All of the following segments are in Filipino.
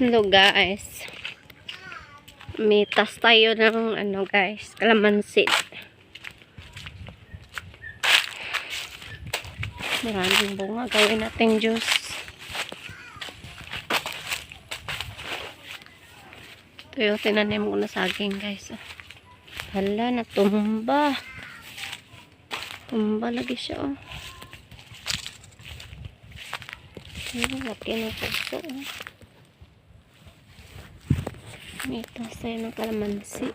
Hello guys. Mitas tayo ng ano guys, kalamansi. Maraming bunga. Gawin natin juice. Ito yung tinanim ko na saging guys. Hala, natumba. Tumba lagi siya oh. Laki na puso oh. Ito sa'yo ng kalamansi.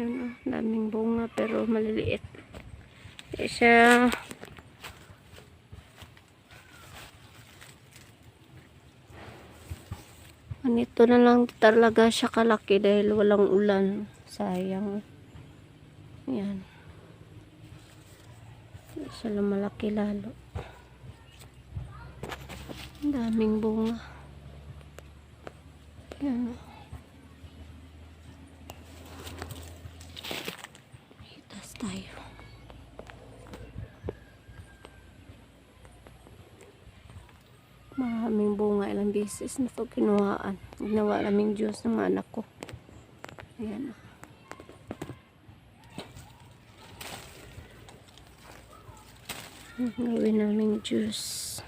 Ano, daming bunga pero maliliit. Hindi siya Ganito na lang talaga siya kalaki dahil walang ulan. Sayang. Yan. Hindi siya lumalaki lalo. Daming bunga. Yan. o. Itas tayo. Maraming bunga. Ilang beses na ito kinuhaan. Ginawa naming juice ng mga anak ko. Ayan. Gawin naming juice.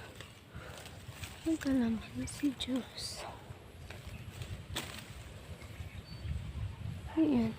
Ang kalaman si juice. Ayan.